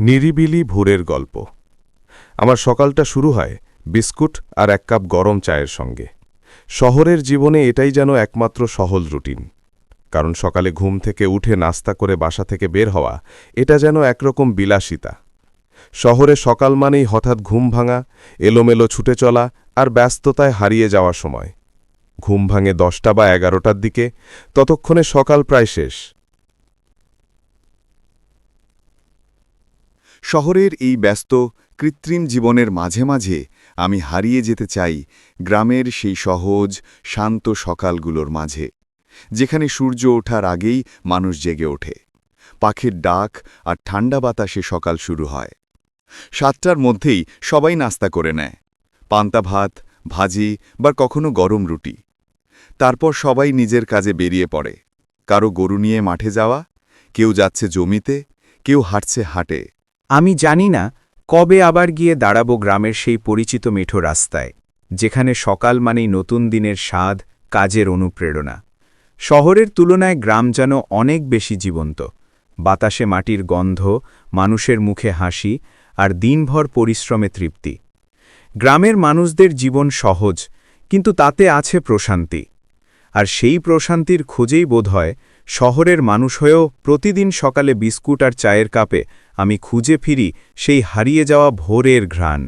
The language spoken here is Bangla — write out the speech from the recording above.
নিরিবিলি ভোরের গল্প। আমার সকালটা শুরু হয় বিস্কুট আর এক কাপ গরম চায়ের সঙ্গে। শহরের জীবনে এটাই যেন একমাত্র সহল রুটিন। কারণ সকালে ঘুম থেকে উঠে নাস্তা করে বাসা থেকে বের হওয়া, এটা যেন একরকম বিলাসিতা। শহরে সকাল মানেই হঠাৎ ঘুম ভাঙা, এলোমেলো ছুটে চলা আর ব্যস্ততায় হারিয়ে যাওয়ার সময়। ঘুম ভাঙে দশটা বা এগারোটার দিকে, ততক্ষণে সকাল প্রায় শেষ। শহরের এই ব্যস্ত, কৃত্রিম জীবনের মাঝে মাঝে আমি হারিয়ে যেতে চাই গ্রামের সেই সহজ, শান্ত সকালগুলোর মাঝে, যেখানে সূর্য ওঠার আগেই মানুষ জেগে ওঠে। পাখির ডাক আর ঠান্ডা বাতাসে সকাল শুরু হয়। সাতটার মধ্যেই সবাই নাস্তা করে নেয়। পান্তা ভাত, ভাজি বা কখনো গরম রুটি। তারপর সবাই নিজের কাজে বেরিয়ে পড়ে। কারও গরু নিয়ে মাঠে যাওয়া, কেউ যাচ্ছে জমিতে, কেউ হাঁটছে হাটে। আমি জানি না কবে আবার গিয়ে দাঁড়াবো গ্রামের সেই পরিচিত মেঠো রাস্তায়, যেখানে সকাল মানেই নতুন দিনের স্বাদ, কাজের অনুপ্রেরণা। শহরের তুলনায় গ্রাম যেন অনেক বেশি জীবন্ত। বাতাসে মাটির গন্ধ, মানুষের মুখে হাসি আর দিনভর পরিশ্রমে তৃপ্তি। গ্রামের মানুষদের জীবন সহজ, কিন্তু তাতে আছে প্রশান্তি। আর সেই প্রশান্তির খোঁজেই বোধহয় শহরের মানুষ হয়েও প্রতিদিন সকালে বিস্কুট আর চায়ের কাপে আমি খুঁজে ফিরি সেই হারিয়ে যাওয়া ভোরের ঘ্রাণ।